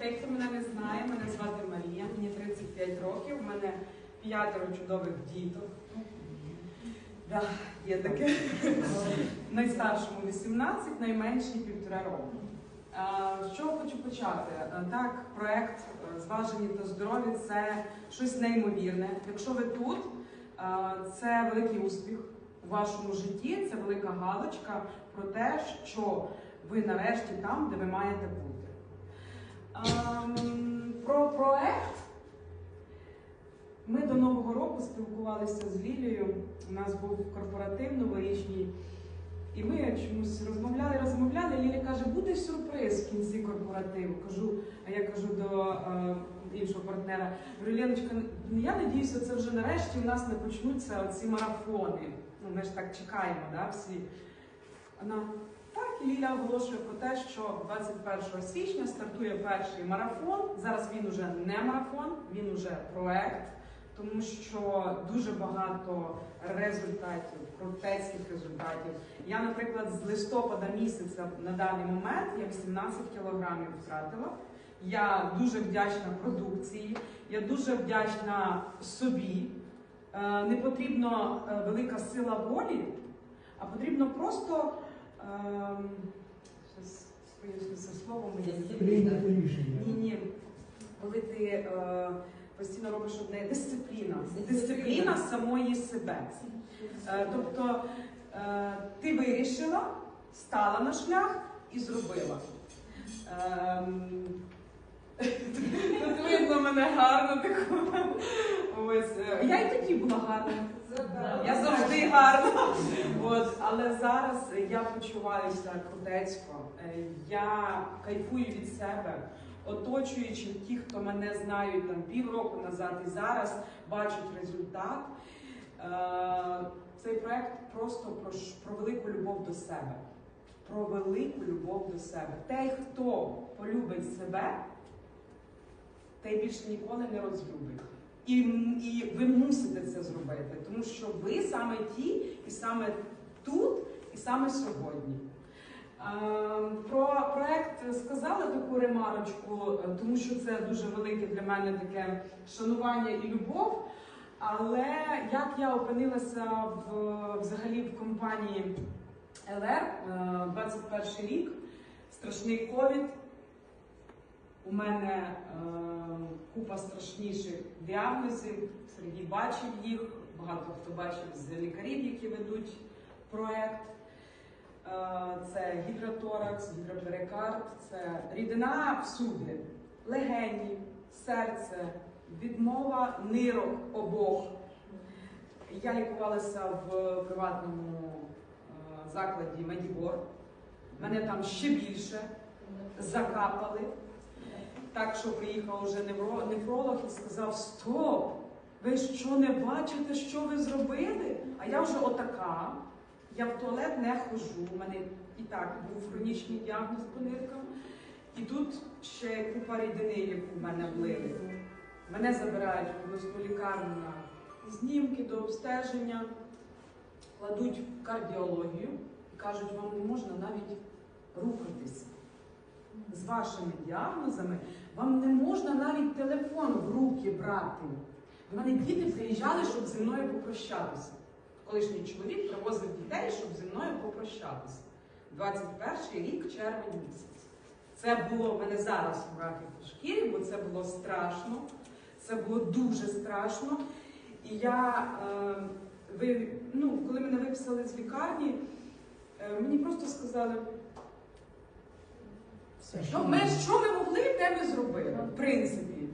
дітей, хто мене не знає, мене звати Марія, мені 35 років, у мене п'ятеро чудових діток. Да, є таке. Найстаршому 18, найменшій півтора року. З чого хочу почати? Так, проект е, Зважені та здорові це щось неймовірне. Якщо ви тут, це великий успіх у вашому житті, це велика галочка про те, що ви нарешті там, де ви маєте бути. Про проект ми до Нового року спілкувалися з Лілією. У нас був корпоратив новорічний. І ми чомусь розмовляли, розмовляли. Лілія каже, буде сюрприз в кінці корпоративу. Кажу, а я кажу до е, іншого партнера, ну я надіюся, це вже нарешті у нас не почнуться ці марафони. Ну, ми ж так чекаємо, да, всі. Вона так, Ліля оголошує про те, що 21 січня стартує перший марафон. Зараз він уже не марафон, він уже проект, тому що дуже багато результатів, крутецьких результатів. Я, наприклад, з листопада місяця на даний момент я 18 кілограмів втратила. Я дуже вдячна продукції, я дуже вдячна собі. Е, Не потрібно е, велика сила волі, а потрібно просто ем, щас поясню це слово мені. Прийняти рішення. Ні, ні. Коли ти е, постійно робиш одне дисципліна. Дисципліна самої себе. Е, тобто е, ти вирішила, стала на шлях і зробила. Ем, Тут видно мене гарно таку. Ось. е, Я і тоді була гарна. Я завжди гарна. От, але зараз я почуваюся крутецько. Е, Я кайфую від себе, оточуючи ті, хто мене знають там півроку назад і зараз бачать результат. Е, Цей проект просто про, про велику любов до себе. Про велику любов до себе. Той, хто полюбить себе, той більше ніколи не розлюбить. І, і ви мусите це зробити, тому що ви саме ті, і саме тут, і саме сьогодні. Е, Про проект сказала таку ремарочку, тому що це дуже велике для мене таке шанування і любов. Але як я опинилася в, взагалі в компанії ЛР е, 21 рік, страшний ковід, у мене е, купа страшніших діагнозів. Сергій бачив їх, багато хто бачив з лікарів, які ведуть проект. Е, це гідроторакс, гідроперикард, це рідина всюди, легені, серце, відмова нирок обох. Я лікувалася в приватному е, закладі Медібор. Мене там ще більше закапали. Так що приїхав невро- нефролог і сказав: Стоп! Ви що не бачите, що ви зробили? А я вже отака. Я в туалет не ходжу. У мене і так був хронічний діагноз по ниркам. І тут ще купа рідини, яку в мене влили. Мене забирають в обласну лікарню на знімки до обстеження, кладуть в кардіологію і кажуть, вам не можна навіть рухатися. З вашими діагнозами вам не можна навіть телефон в руки брати. До мене діти приїжджали, щоб зі мною попрощатися. Колишній чоловік привозив дітей, щоб зі мною попрощатися. 21 рік, червень місяць. Це було в мене зараз мурахи по шкірі, бо це було страшно. Це було дуже страшно. І я, е, ви, ну, коли мене виписали з лікарні, е, мені просто сказали, що ми, що ми могли, те ми зробили, в принципі.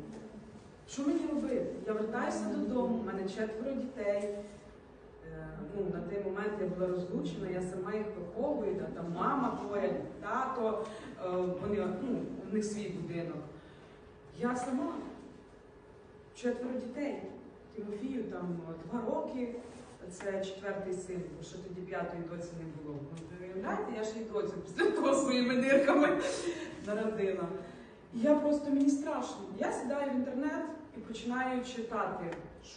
Що мені робити? Я вертаюся додому, у мене четверо дітей. Е, Ну, на той момент я була розлучена, я сама їх виховую, та там мама поряд, тато, е, вони, ну, у них свій будинок. Я сама. Четверо дітей. Тимофію там два роки, це четвертий син, бо що тоді п'ятої доці не було. Уявляєте, я ж і доцю після того своїми нирками народила. І я просто мені страшно. Я сідаю в інтернет і починаю читати,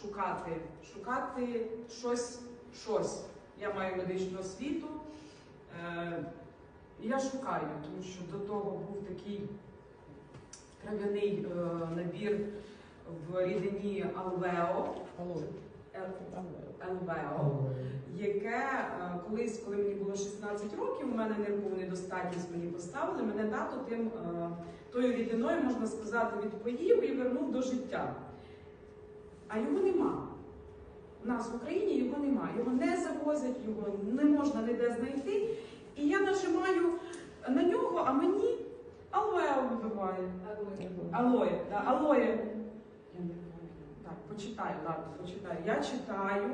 шукати, шукати щось, щось. Я маю медичну освіту. Е, я шукаю, тому що до того був такий трав'яний е, набір в рідині Алвео. Алло. Яке е, колись, коли мені було 16 років, у мене нервову недостатність мені поставили, мене тато тим е, тою рідиною, можна сказати, відпоїв і вернув до життя. А його нема. У нас в Україні його нема. Його не завозять, його не можна ніде знайти. І я нажимаю на нього, а мені алвео вибиває. Алоє, да, алоє. Я не пам'ятаю. Так, почитаю, ладно, почитаю. Я читаю,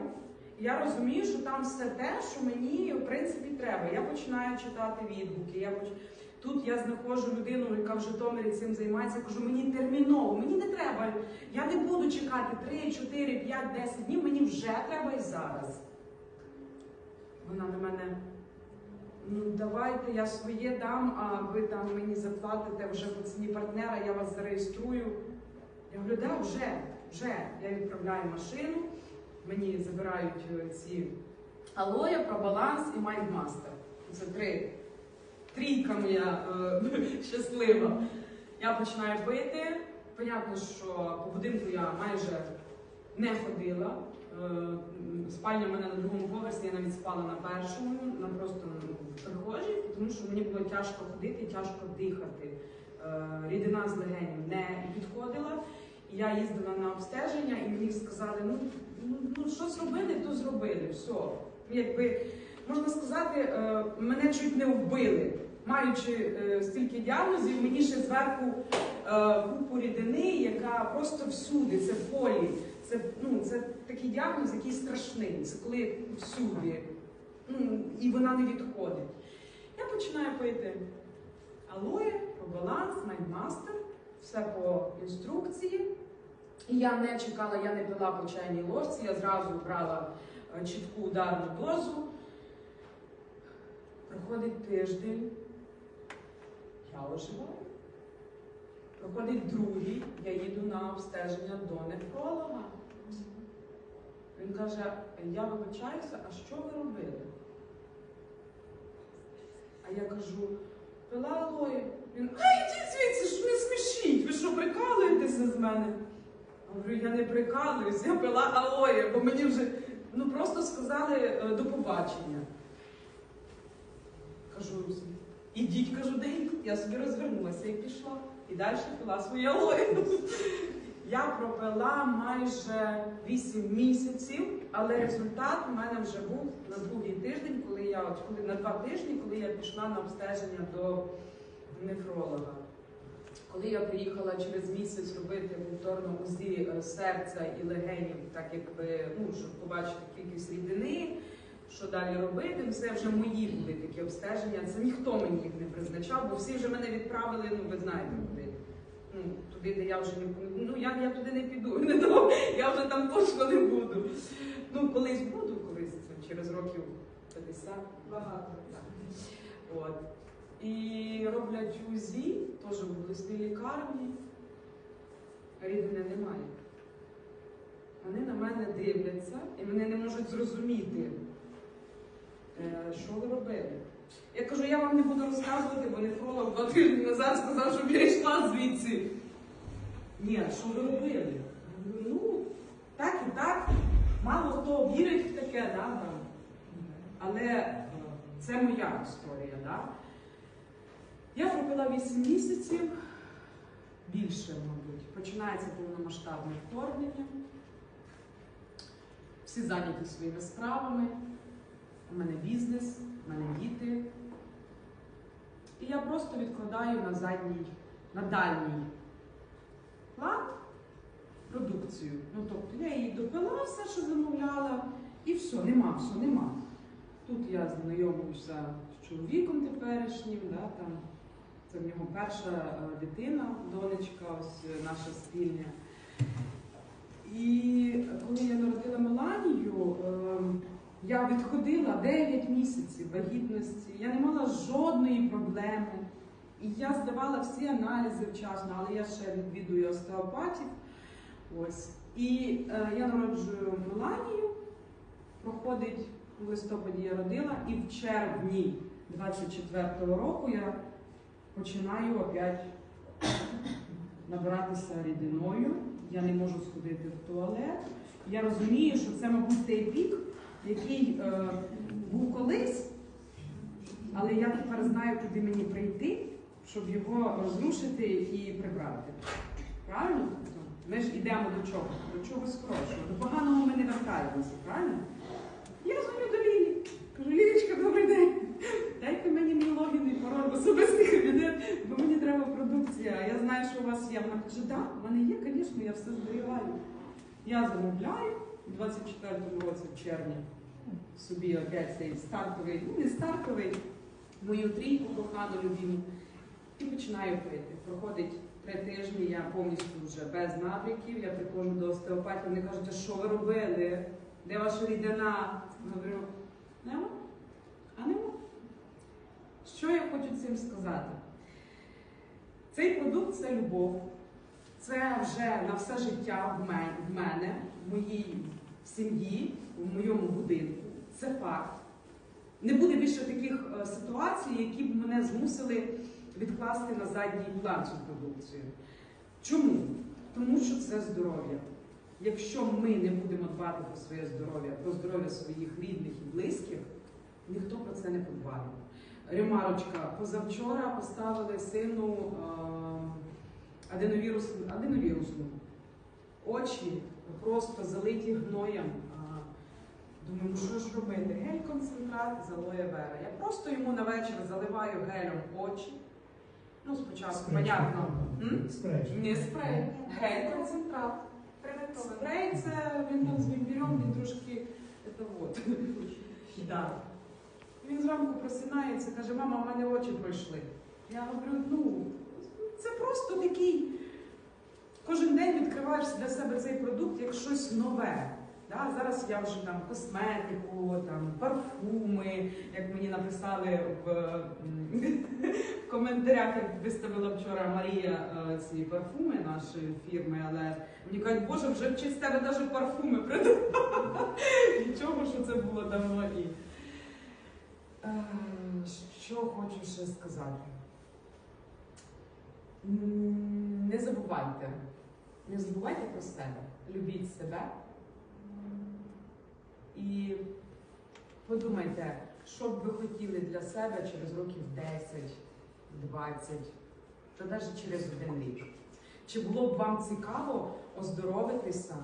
я розумію, що там все те, що мені в принципі треба. Я починаю читати відгуки. Я поч... Тут я знаходжу людину, яка в Житомирі цим займається. Кажу, мені терміново, мені не треба. Я не буду чекати 3, 4, 5, 10 днів, мені вже треба і зараз. Вона на мене. Ну, давайте я своє дам, а ви там мені заплатите вже по ціні партнера, я вас зареєструю. Я говорю, да, вже, вже. Я відправляю машину, мені забирають е, ці алоя, пробаланс і майндмастер. Це три. Трійка моя е, щаслива. Я починаю пити. Понятно, що по будинку я майже не ходила. Е, Спальня в мене на другому поверсі, я навіть спала на першому, на просто в прихожій, тому що мені було тяжко ходити, тяжко дихати. Рідина з легенів не підходила. Я їздила на обстеження, і мені сказали, ну, ну, ну що зробили, то зробили. Все. Якби можна сказати, е, мене чуть не вбили. Маючи е, стільки діагнозів, мені ще зверху е, купу рідини, яка просто всюди, це полі. Це, ну, це такий діагноз, який страшний. Це коли всюди. Ну, і вона не відходить. Я починаю пити алоє, пробаланс, майндмастер, все по інструкції. Я не чекала, я не пила по чайній ложці, я зразу брала е, чітку ударну дозу. Проходить тиждень, я оживаю. Проходить другий, я їду на обстеження до нефролога. Він каже, я вибачаюся, а що ви робили? А я кажу, пила алої. Він, ай, йдіть звідси, ж не смішіть, ви що, прикалуєтеся з мене? Говорю, я не прикалуюсь, я пила алоє, бо мені вже ну, просто сказали е, до побачення. Кажу, ідіть, кажу, де? Я собі розвернулася і пішла. І далі пила своє алоє. Я пропила майже 8 місяців, але результат у мене вже був на другий тиждень, коли я от коли на два тижні, коли я пішла на обстеження до нефролога. Коли я приїхала через місяць робити повторно УЗІ е, серця і легенів, так якби ну щоб побачити кількість рідини, що далі робити, це вже мої були такі обстеження. Це ніхто мені їх не призначав, бо всі вже мене відправили. Ну ви знаєте, куди. Ну, туди, де я вже не ну я, я туди не піду, не то, я вже там точно не буду. Ну, колись буду, колись через років 50. Багато. Так. От. І роблять УЗІ, теж в обласній лікарні. Рідини немає. Вони на мене дивляться і мене не можуть зрозуміти, е, що ви робили. Я кажу, я вам не буду розказувати, бо нефролог два тижні назад сказав, щоб я йшла звідси. Ні, що ви робили? Я говорю, ну, так і так. Мало хто вірить в таке, да, там. але це моя історія. Да? Я пропила 8 місяців, більше, мабуть. Починається повномасштабне вторгнення. Всі зайняті своїми справами. У мене бізнес, у мене діти. І я просто відкладаю на задній, на дальній план продукцію. Ну, тобто я її допила все, що замовляла, і все, нема, все, нема. Тут я знайомлюся з чоловіком теперішнім, да, там, це в нього перша е, дитина, донечка, ось е, наша спільня. І коли я народила Меланію, ем, я відходила 9 місяців вагітності, я не мала жодної проблеми. І я здавала всі аналізи вчасно, але я ще відвідую остеопатів. Ось. І е, я народжую Меланію, проходить у листопаді я родила, і в червні 24-го року я починаю опять набиратися рідиною, я не можу сходити в туалет. Я розумію, що це, мабуть, той пік, який е, був колись, але я тепер знаю, куди мені прийти, щоб його розрушити і прибрати. Правильно? Ми ж йдемо до чого? До чогось хорошого. До поганого ми не вертаємося, правильно? Я дзвоню до Лілі. Кажу, Лілічка, добрий день. Дайте мені мій логін і пароль в особистий кабінет, бо мені треба продукція. Я знаю, що у вас є. Вона каже, так, в мене є, звісно, я все зберігаю. Я замовляю у 24-му році в червні собі опять цей стартовий, ну не стартовий, мою трійку кохану любіму. І починаю пити. Проходить три тижні, я повністю вже без набряків. Я приходжу до остеопатів, вони кажуть, а що ви робили? Де ваша рідина? Говорю, нема? А нема. Що я хочу цим сказати? Цей продукт це любов. Це вже на все життя в мене, в моїй сім'ї, в моєму будинку. Це факт. Не буде більше таких е, ситуацій, які б мене змусили відкласти на задній план цю продукцію. Чому? Тому що це здоров'я. Якщо ми не будемо дбати про своє здоров'я, про здоров'я своїх рідних і близьких, ніхто про це не подбає. Ремарочка, позавчора поставили сину е, аденовірусну. Очі просто залиті гноєм. Думаю, ну що ж робити? Гель-концентрат з алоє вера. Я просто йому на вечір заливаю гелем очі. Ну, спочатку, Спрей. понятно. М? Спрей. Не спрей, гель-концентрат. Спрей це він там з вімпірем, він трошки це вот. Да. Він зранку просинається, каже, мама, в мене очі пройшли. Я говорю, ну, це просто такий. Кожен день відкриваєш для себе цей продукт як щось нове. Да? Зараз я вже там косметику, там парфуми, як мені написали в, в коментарях, як виставила вчора Марія е, ці парфуми нашої фірми, але мені кажуть, боже, вже в честь тебе навіть парфуми придумали. Нічого, що це було давно і. Е, Що хочу ще сказати? Не забувайте. Не забувайте про себе. Любіть себе. І подумайте, що б ви хотіли для себе через років 10, 20, та навіть через один рік. Чи було б вам цікаво оздоровитися,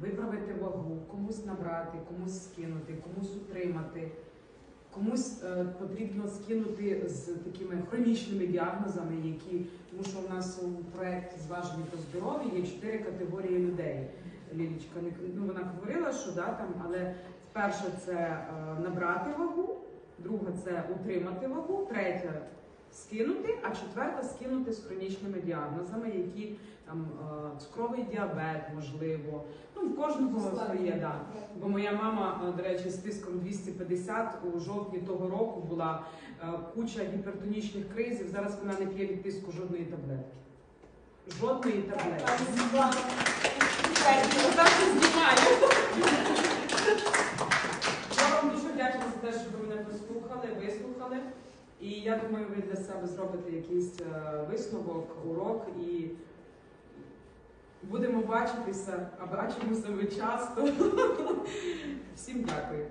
виправити вагу, комусь набрати, комусь скинути, комусь утримати, комусь е, потрібно скинути з такими хронічними діагнозами, які тому що у нас у проєкті зважені по здоров'ю є чотири категорії людей. Лілічка не ну, вона говорила, що да, там, але перше це е, набрати вагу, друга це утримати вагу, третя скинути, а четверта скинути з хронічними діагнозами, які там е, цукровий діабет, можливо. Ну, в кожного своє, да. Бо моя мама, е, до речі, з тиском 250 у жовтні того року була е, куча гіпертонічних кризів. Зараз вона не п'є від тиску жодної таблетки. Жодної таблетки. Отак знімаю. Я вам дуже вдячна за те, що ви мене послухали, вислухали. І я думаю, ви для себе зробите якийсь е, висновок, урок і будемо бачитися, а бачимося ми часто. Всім дякую.